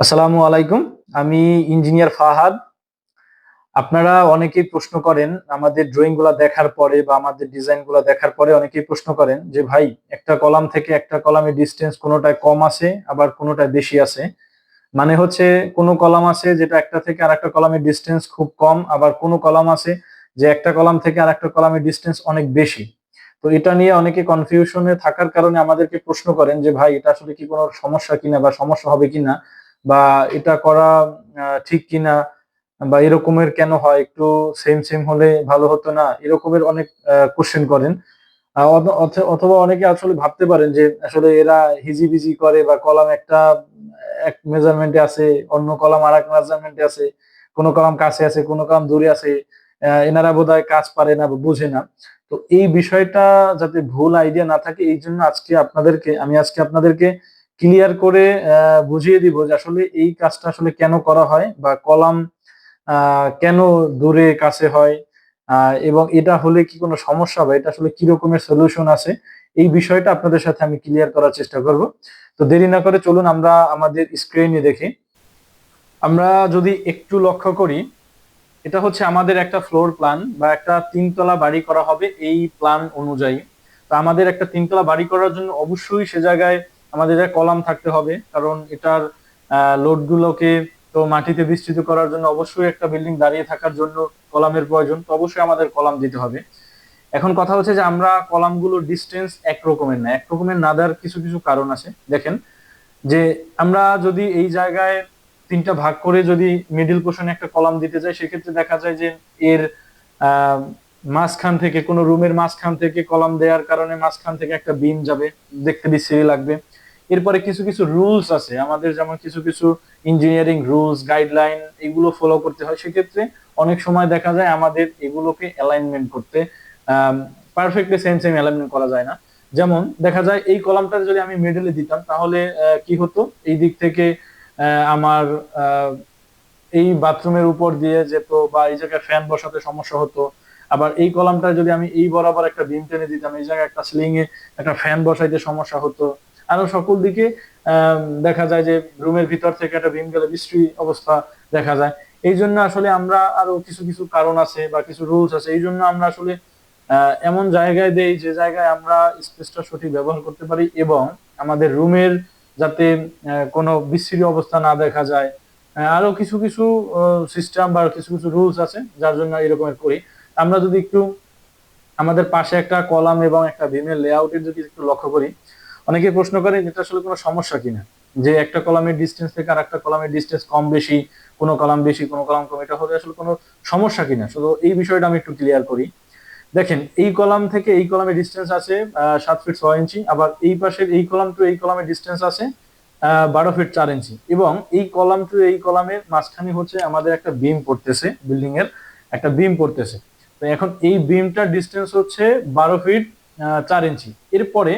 আসসালামু আলাইকুম। আমি ইঞ্জিনিয়ার ফাহাদ। আপনারা অনেকেই প্রশ্ন করেন, আমাদের ড্রয়িংগুলা দেখার পরে বা আমাদের ডিজাইনগুলা দেখার পরে অনেকেই প্রশ্ন করেন যে, ভাই, একটা কলাম থেকে একটা কলামের ডিস্টেন্স কোনোটায় কম আছে, আবার কোনোটায় বেশি আছে? মানে হচ্ছে, কোনো কলাম আছে যেটা একটা থেকে আর একটা কলামের ডিস্টেন্স খুব কম, আবার কোনো কলাম আছে যে একটা কলাম থেকে আর একটা কলামের ডিস্টেন্স অনেক বেশি। তো এটা নিয়ে অনেকে কনফিউশনে থাকার কারণে আমাদেরকে প্রশ্ন করেন যে, ভাই, এটা আসলে কি কোনো সমস্যা কিনা বা সমস্যা হবে কিনা? বা এটা করা ঠিক কিনা বা এরকমের কেন হয়? একটু সেম সেম হলে ভালো হতো না? এরকমের অনেক কোশ্চেন করেন। অথবা অনেকে আসলে ভাবতে পারেন যে আসলে এরা হিজিবিজি করে বা কলাম একটা, এক মেজারমেন্টে আছে, অন্য কলাম আর এক মেজারমেন্টে আছে, কোনো কলাম কাছে আছে, কোনো কলাম দূরে আছে এনারা বোধহয় কাজ পারে না বা বুঝে না। তো এই বিষয়টা যাতে ভুল আইডিয়া না থাকে, এই জন্য আজকে আপনাদেরকে, আমি আজকে আপনাদেরকে ক্লিয়ার করে বুঝিয়ে দিব যে আসলে এই কাজটা আসলে কেন করা হয় বা কলাম কেন দূরে কাছে হয় এবং এটা হলে কি কোনো সমস্যা বা এটা আসলে কি রকমের সলিউশন আছে, এই বিষয়টা আপনাদের সাথে আমি ক্লিয়ার করার চেষ্টা করব। তো দেরি না করে চলুন আমরা আমাদের স্ক্রিনে দেখি। আমরা যদি একটু লক্ষ্য করি, এটা হচ্ছে আমাদের একটা ফ্লোর প্ল্যান বা একটা তিনতলা বাড়ি করা হবে এই প্ল্যান অনুযায়ী। তো আমাদের একটা তিনতলা বাড়ি করার জন্য অবশ্যই সে জায়গায় আমাদের কলাম থাকতে হবে, কারণ এটার লোড গুলোকে তো মাটিতে বিস্তৃত করার জন্য অবশ্যই একটা বিল্ডিং দাঁড়িয়ে থাকার জন্য কলামের প্রয়োজন, তো অবশ্যই আমাদের কলাম দিতে হবে। এখন কথা হচ্ছে যে আমরা কলামগুলোর ডিস্টেন্স এক রকমের না, এক রকমের না দেওয়ার কিছু কিছু কারণ আছে। দেখেন, যে আমরা যদি এই জায়গায় তিনটা ভাগ করে যদি মিডিল পোর্শনে একটা কলাম দিতে যাই, সেক্ষেত্রে দেখা যায় যে এর মাঝখান থেকে কোনো রুমের মাঝখান থেকে কলাম দেওয়ার কারণে মাঝখান থেকে একটা বিম যাবে, দেখতে বিশ্রী লাগবে। এরপরে কিছু কিছু রুলস আছে। আমাদের যেমন কিছু কিছু ইঞ্জিনিয়ারিং রুলস গাইডলাইন এগুলো ফলো করতে হয়। সেক্ষেত্রে অনেক সময় দেখা যায় আমাদের এগুলোকে অ্যালাইনমেন্ট করতে পারফেক্টলি সেম সেম অ্যালাইনমেন্ট করা যায় না। যেমন দেখা যায় এই কলামটা যদি আমি মিডলে দিতাম, তাহলে কি হতো? এই দিক থেকে আমার এই বাথরুমের উপর দিয়ে যেত বা এই জায়গায় ফ্যান বসাতে সমস্যা হতো। আবার এই কলামটা যদি আমি এই বরাবর একটা বিম টেনে দিতাম, এই জায়গায় একটা সিলিং এ একটা ফ্যান বসাইতে সমস্যা হতো। আরও সকল দিকে দেখা যায় যে রুমের ভিতর থেকে একটা বিম গেলে বৃষ্টি অবস্থা দেখা যায়। এই জন্য আসলে আমরা আরও কিছু কিছু কারণ আছে বা কিছু রুলস আছে। এই জন্য আমরা আসলে এমন জায়গায় দেই যে জায়গায় আমরা স্পেসটা সঠিক ব্যবহার করতে পারি এবং আমাদের রুমের যাতে কোনো বিশ্রী অবস্থা না দেখা যায়। আরও কিছু কিছু সিস্টেম বা কিছু কিছু রুলস আছে যার জন্য এরকমের করি। আমরা যদি একটু আমাদের পাশে একটা কলাম এবং একটা বিমের লেআউটের যদি একটু লক্ষ্য করি অনেকে প্রশ্ন করেন, এটা আসলে কোনো সমস্যা কিনা? যে একটা কলামের ডিস্টেন্স থেকে আর একটা কলামের ডিস্টেন্স কম বেশি, কোনো কলাম বেশি, কোনো কলাম কম, এটা হলে আসলে কোনো সমস্যা কিনা? শুধু এই বিষয়টা আমি একটু ক্লিয়ার করি। দেখেন, এই কলাম থেকে এই কলামের ডিস্টেন্স আছে সাত ফিট ছয় ইঞ্চি, আবার এই পাশের এই কলাম টু এই কলামের ডিস্টেন্স আছে বারো ফিট চার ইঞ্চি। এবং এই কলাম টু এই কলামের মাঝখানে হচ্ছে আমাদের একটা বিম পড়তেছে বিল্ডিং এর একটা বিম পড়তেছে। তো এখন এই বিমটার ডিস্টেন্স হচ্ছে বারো ফিট চার ইঞ্চি। এরপরে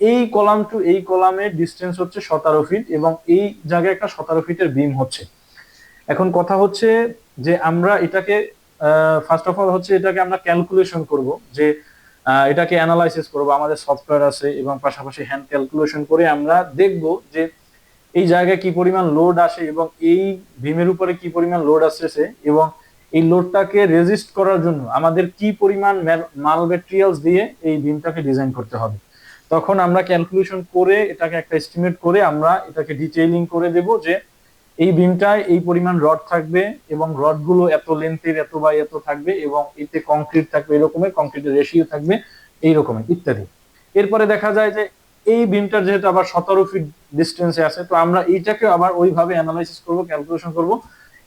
এই কলাম টু এই কলামের ডিস্টেন্স হচ্ছে সতেরো ফিট এবং এই জায়গায় একটা সতেরো ফিটের বিম হচ্ছে। এখন কথা হচ্ছে যে আমরা এটাকে ফার্স্ট অফ অল হচ্ছে এটাকে আমরা ক্যালকুলেশন করব যে এটাকে অ্যানালাইসিস করব, আমাদের সফটওয়্যার আছে এবং পাশাপাশি হ্যান্ড ক্যালকুলেশন করে আমরা দেখব যে এই জায়গায় কি পরিমাণ লোড আসে এবং এই ভীমের উপরে কি পরিমাণ লোড আসতেছে এবং এই লোডটাকে রেজিস্ট করার জন্য আমাদের কি পরিমাণ মাল ম্যাটেরিয়ালস দিয়ে এই ভীমটাকে ডিজাইন করতে হবে। তখন আমরা ক্যালকুলেশন করে এটাকে একটা এস্টিমেট করে আমরা এটাকে ডিটেইলিং করে দেব যে এই বিমটায় এই পরিমাণ রড থাকবে এবং রডগুলো এত লেন্থের এত বাই এত থাকবে এবং এতে কংক্রিট থাকবে এরকমের কংক্রিটের রেশিও থাকবে এই রকমের ইত্যাদি। এরপরে দেখা যায় যে এই বিমটার যেহেতু আবার সতেরো ফিট ডিস্টেন্সে আছে, তো আমরা এইটাকে আবার ওইভাবে অ্যানালাইসিস করব ক্যালকুলেশন করব।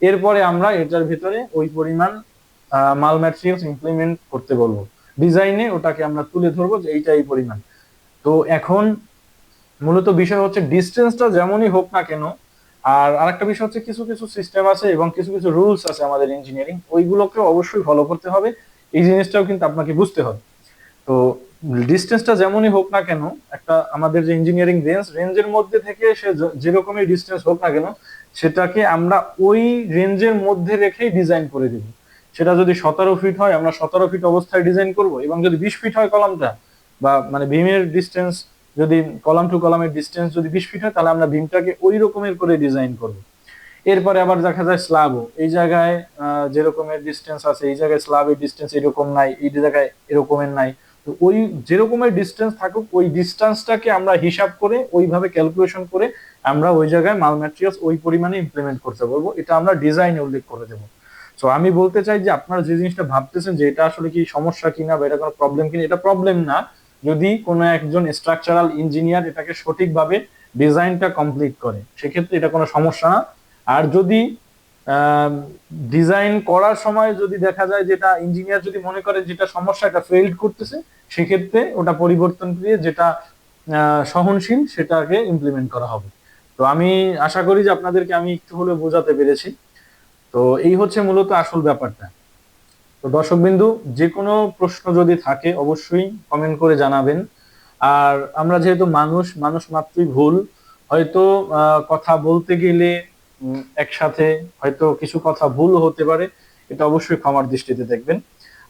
এরপরে আমরা এটার ভিতরে ওই পরিমাণ মাল ম্যাটেরিয়ালস ইমপ্লিমেন্ট করতে বলব। ডিজাইনে ওটাকে আমরা তুলে ধরবো যে এইটা এই পরিমাণ। তো এখন মূলত বিষয় হচ্ছে ডিস্টেন্সটা যেমনই হোক না কেন, আর আরেকটা বিষয় হচ্ছে কিছু কিছু সিস্টেম আছে এবং কিছু কিছু রুলস আছে আমাদের ইঞ্জিনিয়ারিং ওইগুলোকে অবশ্যই ফলো করতে হবে। এই জিনিসটাও কিন্তু আপনাকে বুঝতে হবে। তো ডিস্টেন্সটা যেমনই হোক না কেন, একটা আমাদের যে ইঞ্জিনিয়ারিং রেঞ্জ রেঞ্জের মধ্যে থেকে সে যেরকমই ডিস্টেন্স হোক না কেন, সেটাকে আমরা ওই রেঞ্জের মধ্যে রেখেই ডিজাইন করে দিব। সেটা যদি সতেরো ফিট হয়, আমরা সতেরো ফিট অবস্থায় ডিজাইন করব এবং যদি বিশ ফিট হয় কলামটা বা মানে ভীমের ডিস্টেন্স যদি কলাম টু কলামের ডিস্টেন্স যদি বিশ ফিট হয়, তাহলে আমরা ভীমটাকে ওই রকমের করে ডিজাইন করব। এরপরে আবার দেখা যায় স্ল্যাবও এই জায়গায় যে রকমের ডিস্টেন্স আছে, এই জায়গায় স্ল্যাবের ডিস্টেন্স এরকম নাই, এই জায়গায় এরকমের নাই। তো ওই যেরকমের ডিস্টেন্স থাকুক, ওই ডিস্টেন্সটাকে আমরা হিসাব করে, ওইভাবে ক্যালকুলেশন করে আমরা ওই জায়গায় মাল ম্যাটেরিয়ালস ওই পরিমাণে ইমপ্লিমেন্ট করতে পারব। এটা আমরা ডিজাইনে উল্লেখ করে দেবো। তো আমি বলতে চাই যে আপনারা যে জিনিসটা ভাবতেছেন যে এটা আসলে কি সমস্যা কিনা বা এটা কোনো প্রবলেম কিনা, এটা প্রবলেম না। যদি কোনো একজন স্ট্রাকচারাল ইঞ্জিনিয়ার এটাকে সঠিকভাবে ডিজাইনটা কমপ্লিট করে, সেক্ষেত্রে এটা কোনো সমস্যা না। আর যদি ডিজাইন করার সময় যদি দেখা যায় যেটা ইঞ্জিনিয়ার যদি মনে করে যেটা সমস্যা এটা ফেইল্ড করতেছে, সেক্ষেত্রে ওটা পরিবর্তন দিয়ে যেটা সহনশীল সেটাকে ইমপ্লিমেন্ট করা হবে। তো আমি আশা করি যে আপনাদেরকে আমি একটু হলেও বোঝাতে পেরেছি। তো এই হচ্ছে মূলত আসল ব্যাপারটা। তো দর্শক বিন্দু যে কোনো প্রশ্ন যদি থাকে, অবশ্যই কমেন্ট করে জানাবেন। আর আমরা যেহেতু মানুষ মানুষ মাত্রই ভুল, হয়তো কথা বলতে গেলে একসাথে হয়তো কিছু কথা ভুল হতে পারে, এটা অবশ্যই ক্ষমার দৃষ্টিতে দেখবেন।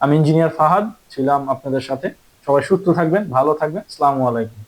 আমি ইঞ্জিনিয়ার ফাহাদ, ছিলাম আপনাদের সাথে। সবাই সুস্থ থাকবেন, ভালো থাকবেন। আসসালামু আলাইকুম।